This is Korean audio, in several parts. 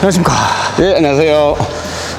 안녕하십니까. 예, 안녕하세요.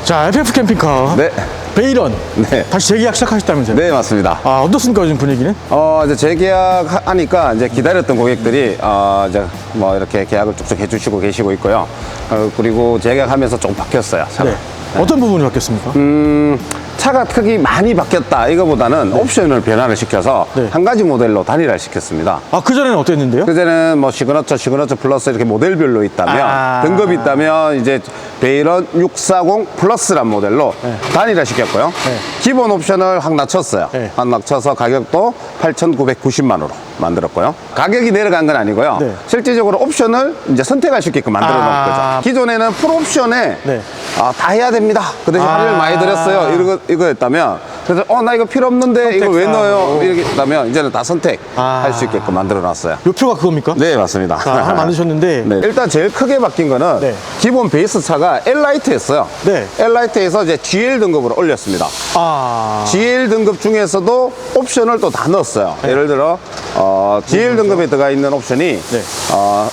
자, FF 캠핑카. 네. 베이런. 네. 다시 재계약 시작하셨다면서요? 네, 맞습니다. 아, 어떻습니까, 요즘 분위기는? 어, 이제 재계약하니까 이제 기다렸던 고객들이, 어, 이제 뭐 이렇게 계약을 쭉쭉 해주시고 계시고 있고요. 어, 그리고 재계약하면서 좀 바뀌었어요. 차가. 네. 어떤 부분이 바뀌었습니까? 음, 차가 크기 많이 바뀌었다. 이거보다는 옵션을 변화를 시켜서 네. 한 가지 모델로 단일화를 시켰습니다. 아, 그전에는 어땠는데요? 그전에는 뭐 시그너처, 시그너처 플러스 이렇게 모델별로 있다면 아. 등급이 있다면 이제 베이런 640 플러스란 모델로 단일화 시켰고요. 네. 기본 옵션을 확 낮췄어요. 네. 확 낮춰서 가격도 8,990만 원으로 만들었고요. 가격이 내려간 건 아니고요. 네. 실질적으로 옵션을 이제 선택할 수 있게끔 만들어 놓은 아. 거죠. 기존에는 풀 옵션에 네. 아, 다 해야 됩니다. 그 대신 아. 할인을 많이 드렸어요. 이거 이거였다면 그래서 어 나 이거 필요 없는데 이거 왜. 넣어요? 이렇게 했다면 이제는 다 선택할 아. 수 있게끔 만들어 놨어요. 요표가 그겁니까? 네, 맞습니다. 자, 하나 만드셨는데. 네. 일단 제일 크게 바뀐 거는 네. 기본 베이스 차가 L라이트였어요. 네. L라이트에서 이제 GL 등급으로 올렸습니다. 아. GL 등급 중에서도 옵션을 또 다 넣었어요. 네. 예를 들어 어, GL 등급에 들어가 있는 옵션이 네. 어,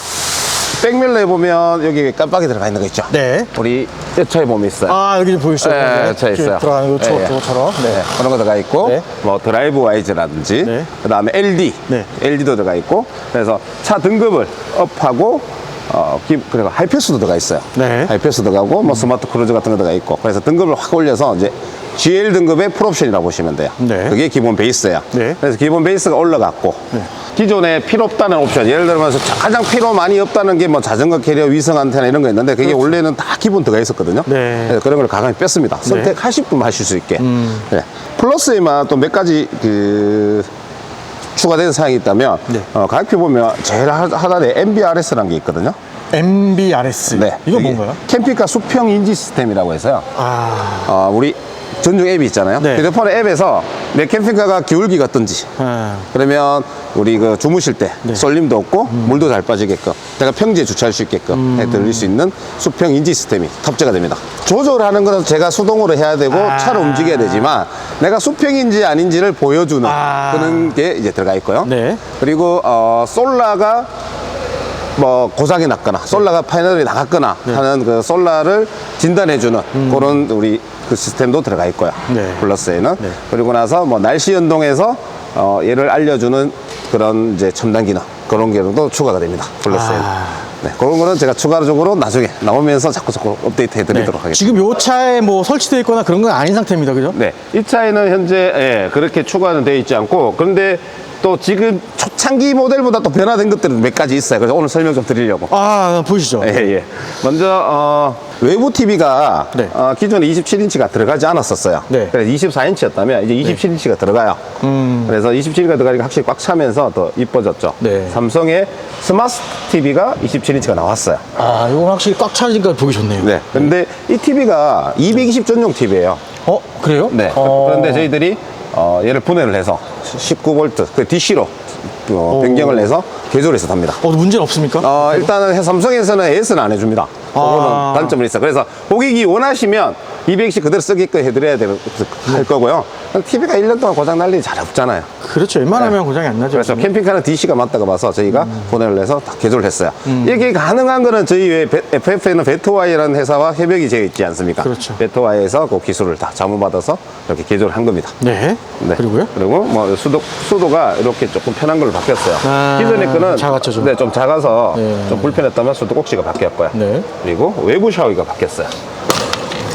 백밀러에 보면 여기 깜빡이 들어가 있는 거 있죠. 네. 우리 이 차에 보면 있어요. 아, 여기 좀 보이시죠? 네, 차 있어요. 들어가는 거, 저, 예, 예. 저처럼. 네. 네, 그런 거 들어가 있고, 네. 뭐 드라이브 와이즈라든지, 네. 그 다음에 LD, 네. LD도 들어가 있고, 그래서 차 등급을 업하고, 어, 기- 그리고 하이패스도 들어가 있어요. 네. 하이패스 들어가고, 뭐 스마트 크루즈 같은 거 들어가 있고, 그래서 등급을 확 올려서 이제 GL 등급의 풀옵션이라고 보시면 돼요. 네. 그게 기본 베이스예요. 네. 그래서 기본 베이스가 올라갔고, 기존에 필요 없다는 옵션, 예를 들면서 가장 필요 많이 없다는 게 뭐 자전거 캐리어, 위성 안테나 이런 거 있는데, 그게 원래는 다 기본 들어가 있었거든요. 그렇죠. 네. 그래서 그런 걸 가감히 뺐습니다. 선택하실 분만 하실 수 있게. 음. 네. 플러스에만 또 몇 가지 그 추가된 사항이 있다면 네. 어, 가격표 보면 제일 하- 하단에 MBRS라는 게 있거든요. MBRS. 네. 이거 뭔가요? 캠핑카 수평 인지 시스템이라고 해서요. 아. 어, 우리 전용 앱이 있잖아요. 네. 휴대폰 앱에서 내 캠핑카가 기울기 같든지 아. 그러면 우리 그 주무실 때 네. 쏠림도 없고 물도 잘 빠지게끔 내가 평지에 주차할 수 있게끔 음. 해 드릴 수 있는 수평 인지 시스템이 탑재가 됩니다. 조절하는 거는 제가 수동으로 해야 되고 아. 차를 움직여야 되지만 내가 수평인지 아닌지를 보여주는 아. 그런 게 이제 들어가 있고요. 네. 그리고 어, 솔라가 뭐 고장이 났거나 솔라가 파이널이 나갔거나 네. 하는 그 솔라를 진단해주는 그런 우리 그 시스템도 들어가 있고요. 음. 네. 플러스에는 네. 그리고 나서 뭐 날씨 연동해서 어, 얘를 알려주는 그런 이제 첨단 기능 그런 기능도 추가가 됩니다. 플러스에는. 아. 네, 그런 거는 제가 추가적으로 나중에 나오면서 자꾸 자꾸 업데이트 해드리도록 하겠습니다. 네. 지금 요 차에 뭐 설치되어 있거나 그런 건 아닌 상태입니다. 그죠? 네, 이 차에는 현재 예, 그렇게 추가는 되어 있지 않고 그런데 또 지금 초창기 모델보다 또 변화된 것들은 몇 가지 있어요. 그래서 오늘 설명 좀 드리려고. 아, 보이시죠? 예, 예. 먼저 어, 외부 TV가 네. 어, 기존에 27인치가 들어가지 않았었어요. 네. 그래서 24인치였다면 이제 27인치가 들어가요. 그래서 27인치가 들어가니까 확실히 꽉 차면서 더 이뻐졌죠. 네. 삼성의 스마트 TV가 27인치가 나왔어요. 아, 이건 확실히 꽉 차니까 보기 좋네요. 네. 근데 이 TV가 220 전용 TV예요. 어, 그래요? 네. 어. 그런데 저희들이 어, 얘를 분해를 해서 19V 그 DC로 어, 변경을 해서 개조해서 답니다. 어, 문제는 없습니까? 어, 일단은 삼성에서는 AS는 안 해줍니다. 그거는 아. 단점이 있어. 그래서 고객이 원하시면 200씩 그대로 쓰게끔 해드려야 될, 할 거고요. TV가 1년 동안 고장 날 일이 잘 없잖아요. 그렇죠. 웬만하면 고장이 안 나죠. 그래서 캠핑카는 DC가 맞다고 봐서 저희가 음. 분해를 해서 다 개조를 했어요. 이게 가능한 거는 저희 외 FF에는 베토와이라는 회사와 협약이 되어 있지 않습니까? 그렇죠. 베토와이에서 그 기술을 다 자문받아서 이렇게 개조를 한 겁니다. 네. 네. 그리고요? 그리고 뭐 수도 수도가 이렇게 조금 편한 걸로 바뀌었어요. 아, 기존에 거는 작았죠, 좀. 네, 좀 작아서 네. 좀 불편했다면 수도 꼭지가 바뀌었고요. 네. 그리고 외부 샤워기가 바뀌었어요.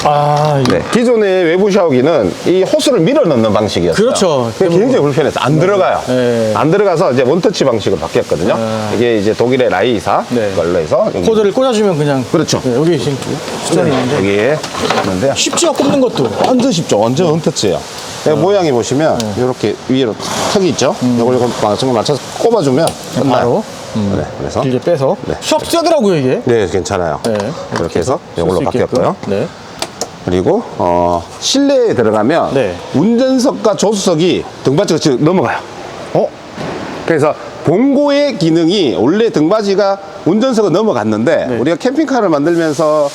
아. 네. 기존의 외부 샤워기는 이 호스를 밀어 넣는 방식이었어요. 그렇죠. 그게 굉장히 불편해서 안 들어가요. 네. 안 들어가서 이제 원터치 방식으로 바뀌었거든요. 이게 이제 독일의 라이사 네. 걸로 해서 여기 코드를 꽂아주면 그냥. 그렇죠. 네, 여기 지금 수전이 있는데. 여기에 있는데요. 쉽지요, 꼽는 것도. 완전 쉽죠. 완전 원터치예요. 네, 모양이 보시면 이렇게 위로 턱이 있죠. 이걸 이걸 맞춰서 맞춰서 꼽아주면 끝나요. 바로. 네, 그래서 길게 빼서. 네. 수압 세더라고요, 이게. 네, 괜찮아요. 네. 이렇게 해서 쓸 이걸로 수 있게끔. 바뀌었고요. 네. 그리고 어, 실내에 들어가면 네. 운전석과 조수석이 등받이가 지금 넘어가요. 어? 그래서 봉고의 기능이 원래 등받이가 운전석은 넘어갔는데 네. 우리가 캠핑카를 만들면서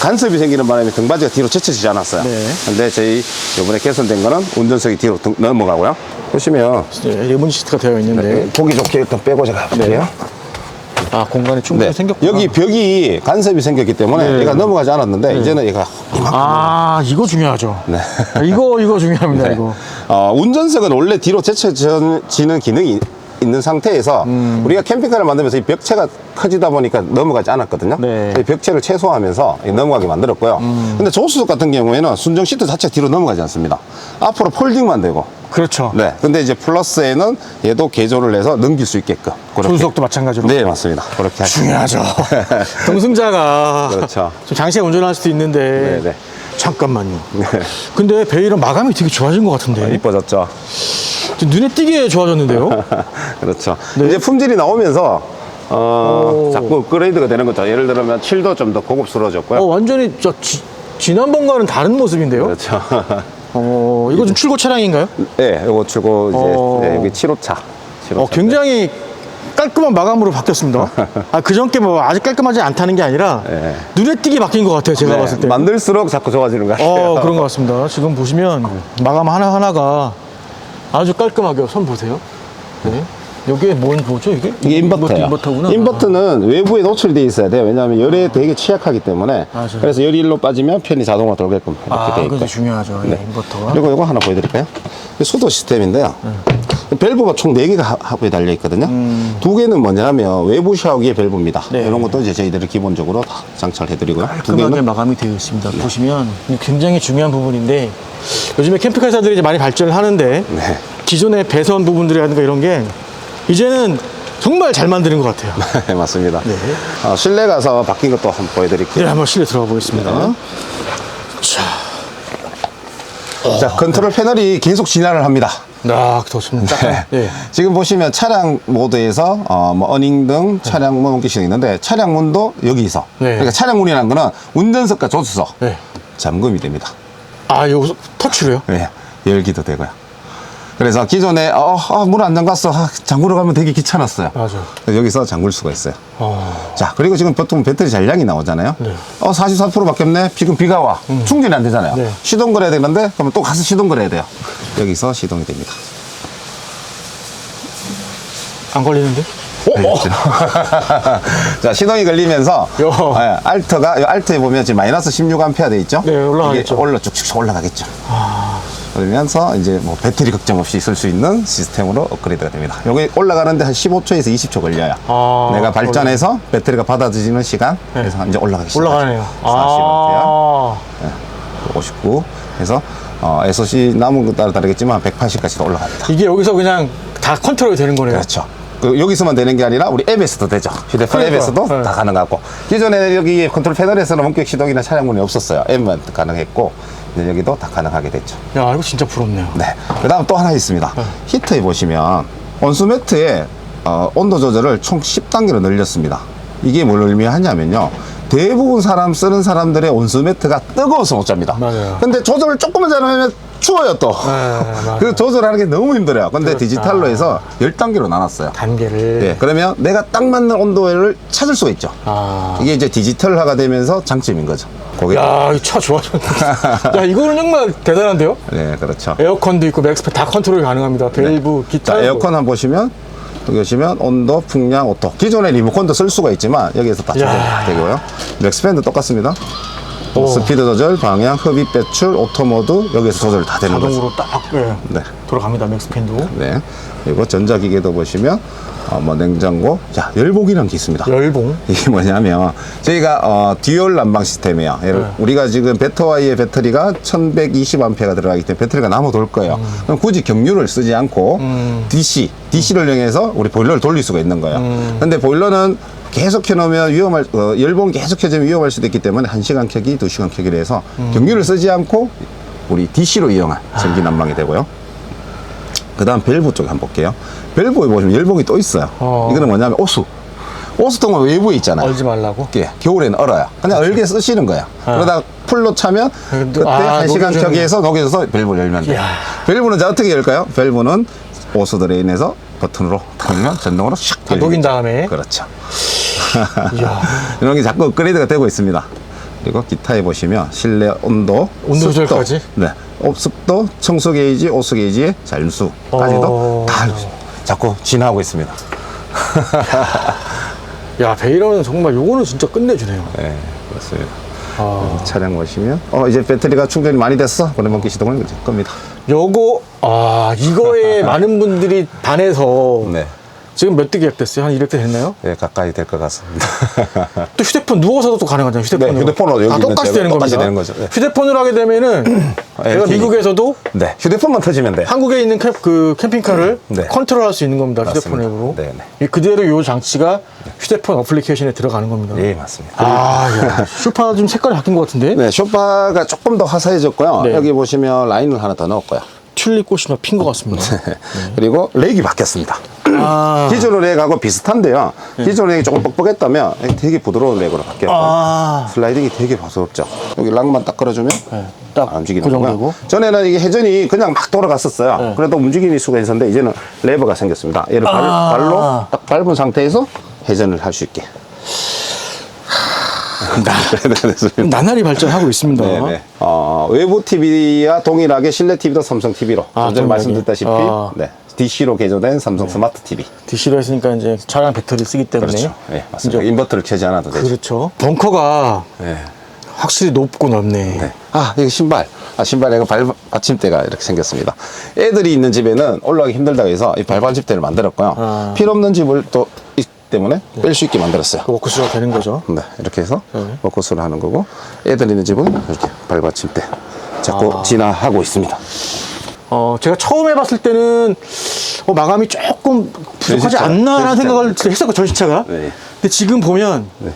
간섭이 생기는 바람에 등받이가 뒤로 제쳐지지 않았어요. 네. 근데 저희 이번에 개선된 거는 운전석이 뒤로 등- 넘어가고요. 보시면 네, 레몬 시트가 되어 있는데. 보기 좋게 일단 빼고 제가 볼게요. 아, 공간이 충분히 네. 생겼구나. 여기 벽이 간섭이 생겼기 때문에 네. 얘가 넘어가지 않았는데 이제는 얘가 이만큼 아, 이거 중요하죠. 네. 이거, 이거 중요합니다, 네. 이거. 어, 운전석은 원래 뒤로 제쳐지는 기능이 있는 상태에서 음. 우리가 캠핑카를 만들면서 이 벽체가 커지다 보니까 넘어가지 않았거든요. 네. 이 벽체를 최소화하면서 이 넘어가게 만들었고요. 음. 근데 조수석 같은 경우에는 순정 시트 자체가 뒤로 넘어가지 않습니다. 앞으로 폴딩만 되고. 그렇죠. 네. 근데 이제 플러스에는 얘도 개조를 해서 넘길 수 있게끔. 그렇게. 조수석도 마찬가지로. 네, 맞습니다. 그렇게 중요하죠. 동승자가 그렇죠. 좀 장시간 운전할 수도 있는데 네, 네. 잠깐만요. 네. 근데 베일은 마감이 되게 좋아진 것 같은데 이뻐졌죠. 좀 눈에 띄게 좋아졌는데요. 그렇죠. 네. 이제 품질이 나오면서 어, 오. 자꾸 업그레이드가 되는 거죠. 예를 들면 7도 좀 더 고급스러워졌고요. 어, 완전히 저 지, 지난번과는 다른 모습인데요. 그렇죠. 어, 이거 좀 출고 차량인가요? 네, 요거 출고 이제 어. 네, 여기 7호차. 7호차. 어, 굉장히 깔끔한 마감으로 바뀌었습니다. 아, 그 전께 뭐 아직 깔끔하지 않다는 게 아니라 네. 눈에 띄게 바뀐 것 같아요. 제가 봤을 때. 만들수록 자꾸 좋아지는 것 같아요. 어, 그런 것 같습니다. 지금 보시면 마감 하나하나가 아주 깔끔하게 손 보세요. 네. 여기에 뭔 뭐죠 이게? 이게 인버터예요. 인버터구나. 인버터는 외부에 노출이 되어 있어야 돼요. 왜냐하면 열에 되게 취약하기 때문에. 맞아요. 그래서 열이 일로 빠지면 팬이 자동으로 돌게끔 이렇게 아, 되어 그것도 있고. 중요하죠. 예, 인버터가. 요거 요거 하나 보여드릴까요? 이게 수도 시스템인데요. 밸브가 총 4개가 하부에 달려 있거든요. 두 개는 뭐냐면 외부 샤워기의 밸브입니다. 네. 이런 것도 이제 저희들이 기본적으로 다 장착해 드리고요. 두 깔끔하게 개는 마감이 되어 있습니다. 보시면 굉장히 중요한 부분인데 요즘에 캠핑카 회사들이 이제 많이 발전을 하는데 네. 기존의 배선 부분들이라든가 이런 게 이제는 정말 잘 만드는 것 같아요. 네, 맞습니다. 네. 어, 실내 가서 바뀐 것도 한번 보여드릴게요. 네, 한번 실내 들어가 보겠습니다. 네. 자, 자, 컨트롤 패널이 계속 진화를 합니다. 아, 좋습니다. 네. 네. 지금 보시면 차량 모드에서 어, 뭐 어닝 등 차량 문 기능이 있는데 차량 문도 여기서 네. 그러니까 차량 문이라는 거는 운전석과 조수석 네. 잠금이 됩니다. 아, 이거 터치로요? 네, 열기도 되고요. 그래서 기존에 어, 아, 문안 잠갔어 아, 잠그러 가면 되게 귀찮았어요. 맞아. 그래서 여기서 잠글 수가 있어요. 어. 자 그리고 지금 보통 배터리 잔량이 나오잖아요. 네. 어 44% 바뀌었네. 지금 비가 와. 충전이 안 되잖아요. 네. 시동 걸어야 되는데 그러면 또 가서 시동 걸어야 돼요. 여기서 시동이 됩니다. 안 걸리는데? 자 시동이 걸리면서 요. 예, 알트가 이 알트에 보면 지금 마이너스 16A 돼 있죠? 네, 올라가겠죠. 이게 올라 쭉쭉 올라가겠죠. 그러면서 이제 뭐 배터리 걱정 없이 쓸 수 있는 시스템으로 업그레이드가 됩니다. 여기 올라가는데 한 15초에서 20초 걸려요. 아, 내가 발전해서 배터리가 받아들이는 시간 네. 그래서 이제 올라가기 시작. 올라가네요. 40A, 아. 59. 그래서 어, SOC 남은 것 따라 다르겠지만 180까지도 올라갑니다. 이게 여기서 그냥 다 컨트롤이 되는 거네요. 그렇죠. 그 여기서만 되는 게 아니라 우리 앱에서도 되죠. 휴대폰 그러니까, 앱에서도 네. 다 가능하고 기존에 여기 컨트롤 패널에서는 원격 시동이나 차량 문이 없었어요. 앱만 가능했고 이제 여기도 다 가능하게 됐죠. 야, 이거 진짜 부럽네요. 네. 그 다음 또 하나 있습니다. 네. 히터에 보시면 온수 매트에 어, 온도 조절을 총 10단계로 늘렸습니다. 이게 뭘 의미하냐면요. 대부분 사람 쓰는 사람들의 온수 매트가 뜨거워서 못 잡니다. 맞아요. 근데 조절을 조금만 잘하면 추워요 또. 맞아요. 그래서 조절하는 게 너무 힘들어요. 근데 그렇다. 디지털로 해서 10단계로 나눴어요. 단계를. 예, 그러면 내가 딱 맞는 온도를 찾을 수가 있죠. 아. 이게 이제 디지털화가 되면서 장점인 거죠. 고객. 야, 이 차 좋아졌네. 야, 이거는 정말 대단한데요? 네, 그렇죠. 에어컨도 있고 맥스팬 다 컨트롤이 가능합니다. 밸브, 기타. 자, 에어컨 한번 보시면 여기 보시면 온도, 풍량, 오토. 기존에 리모컨도 쓸 수가 있지만 여기에서 다 조절이 야. 되고요. 맥스팬도 똑같습니다. 오. 스피드 조절, 방향, 흡입 배출, 오토 모드 여기에서 조절 다 되는 거죠. 자동으로 딱 예, 네. 돌아갑니다. 맥스팬도. 네. 그리고 전자기계도 보시면 어, 뭐 냉장고, 자 열봉이라는 게 있습니다. 열봉. 이게 뭐냐면 저희가 어, 듀얼 난방 시스템이에요. 예를 네. 우리가 지금 베터와이의 배터리가 1120A가 들어가기 때문에 배터리가 남아 돌 거예요. 음. 그럼 굳이 경유를 쓰지 않고 DC, DC를 이용해서 우리 보일러를 돌릴 수가 있는 거예요. 음. 근데 보일러는 계속 켜놓으면 위험할, 어, 열봉 계속 켜지면 위험할 수도 있기 때문에 1시간 켜기, 2시간 켜기를 해서 음. 경유를 쓰지 않고 우리 DC로 이용한 아. 전기 난방이 되고요. 그 다음 밸브 쪽에 한번 볼게요. 밸브에 보시면 열봉이 또 있어요. 어. 이거는 뭐냐면 오수. 오수통은 외부에 있잖아요. 얼지 말라고. 예, 겨울에는 얼어요. 그냥 얼게 쓰시는 거예요. 그러다 풀로 차면 그때 아, 한 시간 켜기해서 녹여서 밸브를 열면 돼요. 이야. 밸브는 어떻게 열까요? 밸브는 오수 드레인에서 버튼으로 타면 전동으로 샥 다 녹인. 다음에. 그렇죠. 이런 게 자꾸 업그레이드가 되고 있습니다. 그리고 기타에 보시면 실내 온도, 온도 습도, 조절까지? 네, 옵- 습도, 청소 게이지, 오수 게이지의 잔수까지도 어. 다 자꾸 진화하고 있습니다. 야, 베이런은 정말 요거는 진짜 끝내주네요. 네, 그렇습니다. 아. 차량 보시면 어 이제 배터리가 충전이 많이 됐어. 그러면 시동을 걸 겁니다. 요거, 아, 이거에 많은 분들이 반해서 네. 지금 몇대 계약됐어요? 한 200대 됐나요? 네, 가까이 될 것 같습니다. 또 휴대폰 누워서도 또 가능하잖아요. 휴대폰으로. 네, 휴대폰으로 여기 아, 똑같이 되는 겁니다. 되는 거죠. 네. 휴대폰으로 하게 되면은 LTE. 미국에서도 네, 휴대폰만 터지면 돼. 한국에 있는 캠, 그 캠핑카를 네. 컨트롤할 수 있는 겁니다. 휴대폰 앱으로. 네, 이 그대로 이 장치가 휴대폰 어플리케이션에 들어가는 겁니다. 예, 맞습니다. 아, 야, 슈퍼 좀 색깔이 바뀐 것 같은데? 네, 쇼파가 조금 더 화사해졌고요. 네. 여기 보시면 라인을 하나 더 넣었고요. 튤립 꽃이 막핀것 같습니다. 그리고 렉이 바뀌었습니다. 아, 기존 렉하고 비슷한데요. 기존 렉이 조금 뻑뻑했다면 되게 부드러운 렉으로 바뀌었고 아, 슬라이딩이 되게 부드럽죠. 여기 락만 딱 걸어주면 네, 딱안 움직이는 고정되고. 거고요. 전에는 이게 회전이 그냥 막 돌아갔었어요. 네. 그래도 움직이는 수가 있었는데 이제는 레버가 생겼습니다. 얘를 발, 아. 발로 딱 밟은 상태에서 회전을 할 수 있게. 네, 됐습니다. 나날이 발전하고 있습니다. 네네. 어, 외부 TV와 동일하게 실내 TV도 삼성 TV로 아, 전에 동일하게. 말씀드렸다시피 아. 네, DC로 개조된 삼성 스마트 TV. DC로 했으니까 이제 차량 배터리 쓰기 때문에. 그렇죠. 네, 맞습니다. 이제- 인버터를 켜지 않아도 되죠. 그렇죠. 벙커가 네. 확실히 높고 넓네. 네. 아, 여기 신발. 아, 신발에 그 발, 받침대가 이렇게 생겼습니다. 애들이 있는 집에는 올라가기 힘들다고 해서 이 발 받침대를 만들었고요. 아. 필요 없는 집을 또 있기 때문에 뺄 수 있게 만들었어요. 그 워크스가 되는 거죠. 네, 이렇게 해서 네. 워커스를 하는 거고, 애들 있는 집은 이렇게 발받침대 자꾸 아. 진화하고 있습니다. 어, 제가 처음 해봤을 때는 어, 마감이 조금 부족하지 전시차, 않나라는 전시차. 생각을 했었고 전시차가. 네. 근데 지금 보면 네.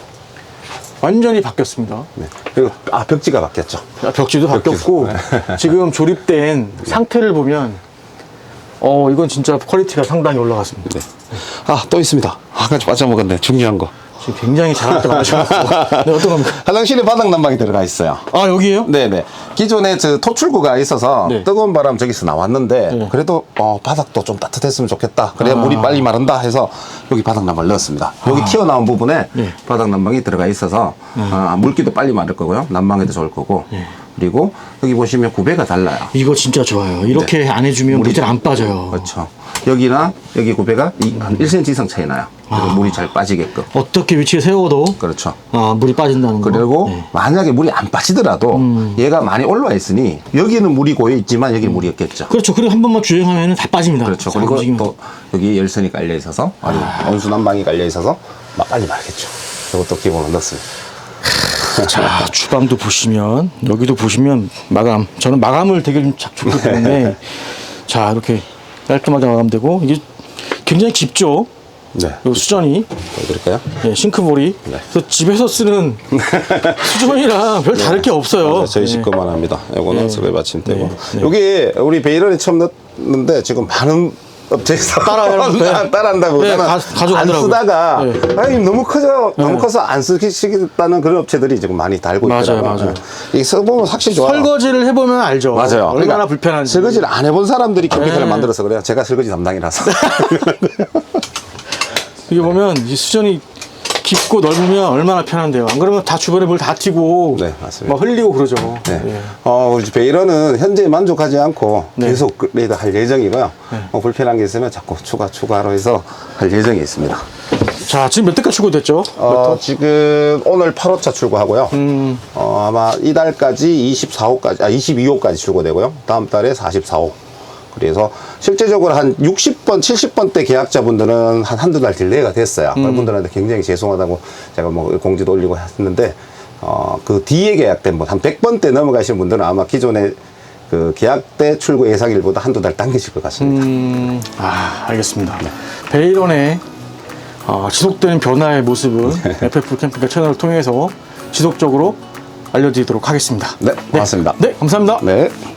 완전히 바뀌었습니다. 네. 그리고, 아, 벽지가 바뀌었죠. 벽지도 바뀌었고 지금 조립된 상태를 보면 어 이건 진짜 퀄리티가 상당히 올라갔습니다. 네. 아, 또 있습니다. 아, 같이 빠져먹었네. 중요한 거. 지금 굉장히 잘할 때 많으셔가지고 네, 어떤 겁니까? 화장실에 바닥 난방이 들어가 있어요. 아 여기에요? 네네. 기존에 저 토출구가 있어서 네. 뜨거운 바람 저기서 나왔는데 네. 그래도 어, 바닥도 좀 따뜻했으면 좋겠다. 그래야 아. 물이 빨리 마른다 해서 여기 바닥 난방을 넣었습니다. 여기 튀어나온 부분에 네. 바닥 난방이 들어가 있어서 아, 물기도 빨리 마를 거고요. 난방에도 좋을 거고. 네. 그리고 여기 보시면 구배가 달라요. 이거 진짜 좋아요. 이렇게 안 해주면 물이 잘 안 빠져요. 그렇죠. 여기나 여기 구배가 이- 한 1cm 이상 차이 나요. 아. 물이 잘 빠지게끔. 어떻게 위치에 세워도 그렇죠. 아, 물이 빠진다는 거. 그리고 네. 만약에 물이 안 빠지더라도 음. 얘가 많이 올라와 있으니 여기는 물이 고여 있지만 여기는 물이 없겠죠. 그렇죠. 그리고 한 번만 주행하면 다 빠집니다. 그렇죠. 잘 그리고 움직이면. 또 여기 열선이 깔려 있어서 아니 온수 난방이 깔려 있어서 막 빨리 마르겠죠. 이것도 기본으로 넣습니다. 자, 주방도 보시면 여기도 보시면 마감. 저는 마감을 되게 좀 자- 좋기 때문에 자 이렇게 깔끔하게 마감되고 이게 굉장히 깊죠. 네. 요 수전이 보여드릴까요? 예, 싱크볼이 네. 그래서 집에서 쓰는 수전이랑 별 다를 게 없어요. 네, 저희 예. 집 것만 합니다. 이거는 네. 서울 받침대고. 네. 네. 여기 우리 베이런이 처음 넣었는데 지금 많은 업체에서 따라하는? 따라한다고 네, 나는 가- 안 가져가더라고요. 쓰다가 네. 아니 너무 커져 너무 커서 안 쓰시겠다는 그런 업체들이 지금 많이 달고 맞아요, 있더라고요. 맞아요. 이 써보면 확실히 좋아요. 설거지를 해보면 알죠. 맞아요. 얼마나 그러니까 불편한지. 설거지를 안 해본 사람들이 네. 만들어서 그래요. 제가 설거지 담당이라서. 이게 보면 이 수전이 깊고 넓으면 얼마나 편한데요. 안 그러면 다 주변에 물 다 튀고 네, 맞습니다. 막 흘리고 그러죠. 네. 예. 어, 우리 베이런은 현재 만족하지 않고 네. 계속 그레이드 할 예정이고요. 네. 뭐 불편한 게 있으면 자꾸 추가, 추가로 해서 할 예정이 있습니다. 자, 지금 몇 대까지 출고됐죠? 어, 지금 오늘 8호차 출고하고요. 음. 어, 아마 이달까지 24호까지, 아, 22호까지 출고되고요. 다음 달에 44호. 그래서 실제적으로 한 60번, 70번 대 계약자분들은 한 한두 달 딜레이가 됐어요. 음. 그분들한테 굉장히 죄송하다고 제가 뭐 공지도 올리고 했는데, 어, 그 뒤에 계약된 분, 한 100번 대 넘어가시는 분들은 아마 기존에 그 계약 때 출고 예상일보다 한두 달 당기실 것 같습니다. 음, 아, 알겠습니다. 베이런의 어, 지속되는 변화의 모습은 FF 캠핑카 채널을 통해서 지속적으로 알려드리도록 하겠습니다. 네, 고맙습니다. 네, 감사합니다. 네.